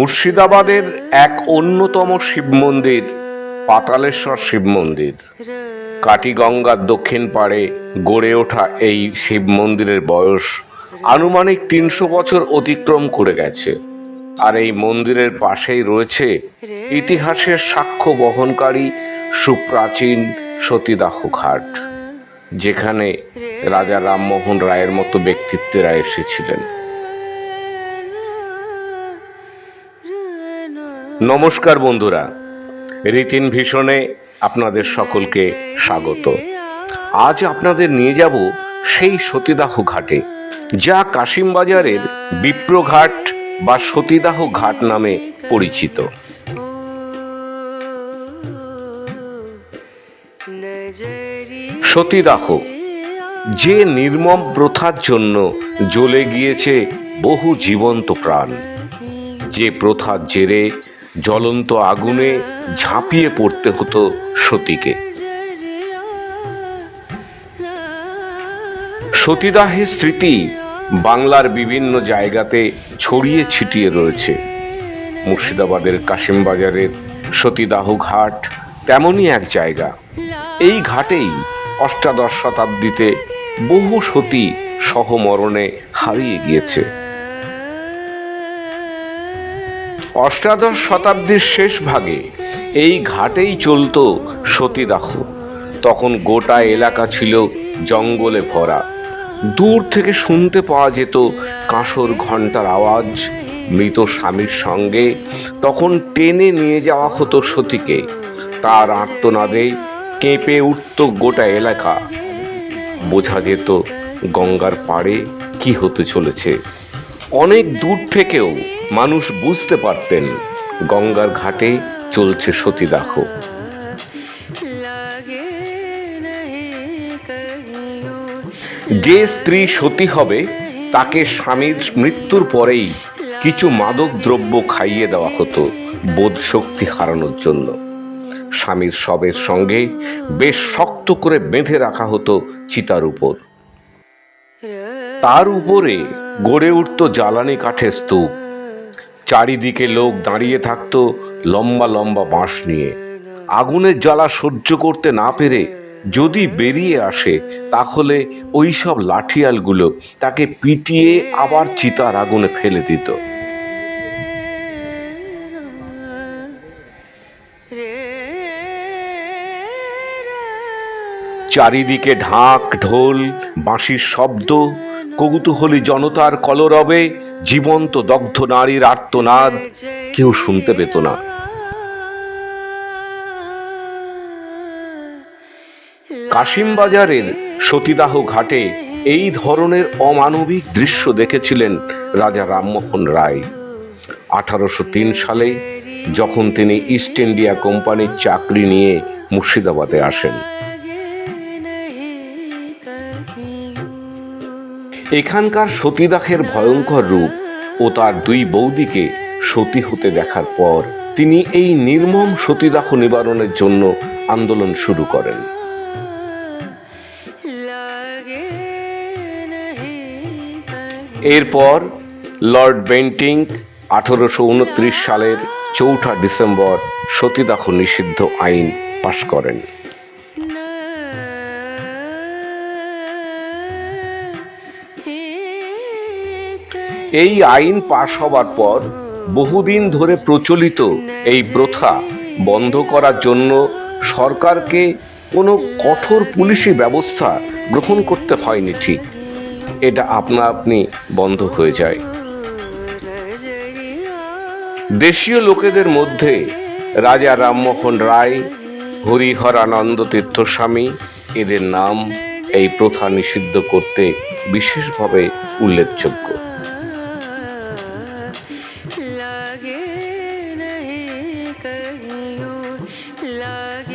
মুর্শিদাবাদের এক অন্যতম শিব মন্দির, পাতালেশ্বর শিব মন্দির। কাটিগঙ্গার দক্ষিণ পাড়ে গড়ে ওঠা এই শিব মন্দিরের বয়স আনুমানিক তিনশো বছর অতিক্রম করে গেছে। আর এই মন্দিরের পাশেই রয়েছে ইতিহাসের সাক্ষ্য বহনকারী সুপ্রাচীন সতীদাহ ঘাট, যেখানে রাজা রামমোহন রায়ের মতো ব্যক্তিত্বেরা এসেছিলেন। নমস্কার বন্ধুরা, রীতিন ভীষণে আপনাদের সকলকে স্বাগত। আজ আপনাদের নিয়ে যাব সেই সতীদাহ ঘাটে, যা কাশিমবাজারের বিপ্রঘাট বা সতীদাহ ঘাট নামে পরিচিত। সতীদাহ, যে নির্মম প্রথার জন্য জ্বলে গিয়েছে বহু জীবন্ত প্রাণ, যে প্রথার জেরে জ্বলন্ত আগুনে ঝাঁপিয়ে পড়তে হতো সতীকে। সতীদাহের স্মৃতি বাংলার বিভিন্ন জায়গাতে ছড়িয়ে ছিটিয়ে রয়েছে। মুর্শিদাবাদের কাশিমবাজারের সতীদাহ ঘাট তেমনই এক জায়গা। এই ঘাটেই অষ্টাদশ শতাব্দীতে বহু সতী সহমরণে হারিয়ে গিয়েছে। অষ্টাদশ শতাব্দীর শেষ ভাগে এই ঘাটেই চলতো সতীদাহ। তখন গোটা এলাকা ছিল জঙ্গলে ভরা। দূর থেকে শুনতে পাওয়া যেত কাঁসর ঘণ্টার আওয়াজ। মৃত স্বামীর সঙ্গে তখন টেনে নিয়ে যাওয়া হতো সতীকে। তার আর্তনাদে কেঁপে উঠত গোটা এলাকা। বোঝা যেত গঙ্গার পাড়ে কি হতে চলেছে। অনেক দূর থেকেও মানুষ বুঝতে পারতেন গঙ্গার ঘাটে চলছে সতীদাহ। যে স্ত্রী সতী হবে, তাকে স্বামীর মৃত্যুর পরেই কিছু মাদক দ্রব্য খাইয়ে দেওয়া হতো বোধ শক্তি হারানোর জন্য। স্বামীর সবের সঙ্গে বেশ শক্ত করে বেঁধে রাখা হতো চিতার উপর। তার উপরে গড়ে উঠত জ্বালানি কাঠের স্তূপ। চারিদিকে লোক দাঁড়িয়ে থাকত লম্বা লম্বা বাঁশ নিয়ে। আগুনের জ্বালা সহ্য করতে না পেরে যদি বেরিয়ে আসে, তাহলে ওই সব লাঠিয়ালগুলো তাকে পিটিয়ে আবার চিতার আগুনে ফেলে দিত। চারিদিকে ঢাক, ঢোল, বাঁশির শব্দ কৌতূহলী জনতার কলরবে জীবন্ত দগ্ধ নারীর আর্তনাদ কেউ শুনতে পেত না। কাশিমবাজারের সতীদাহ ঘাটে এই ধরনের অমানবিক দৃশ্য দেখেছিলেন রাজা রামমোহন রায়। আঠারোশো তিন সালে যখন তিনি ইস্ট ইন্ডিয়া কোম্পানির চাকরি নিয়ে মুর্শিদাবাদে আসেন। এখানকার সতীদাহের ভয়ঙ্কর রূপ ও তার দুই বৌদিকে সতী হতে দেখার পর তিনি এই নির্মম সতীদাহ নিবারণের জন্য আন্দোলন শুরু করেন। এরপর লর্ড বেন্টিং আঠারোশো সালের চৌঠা ডিসেম্বর সতীদাহ নিষিদ্ধ আইন পাশ করেন। এই আইন পাশ হবার পর বহুদিন ধরে প্রচলিত এই প্রথা বন্ধ করার জন্য সরকারকে কোনো কঠোর পুলিশি ব্যবস্থা গ্রহণ করতে হয়নি ঠিক। এটা আপনা আপনি বন্ধ হয়ে যায়। দেশীয় লোকেদের মধ্যে রাজা রামমোহন রায়, হরিহরানন্দ তীর্থস্বামী, এদের নাম এই প্রথা নিষিদ্ধ করতে বিশেষভাবে উল্লেখযোগ্য। લાગે નહીં કહ્યું લાગે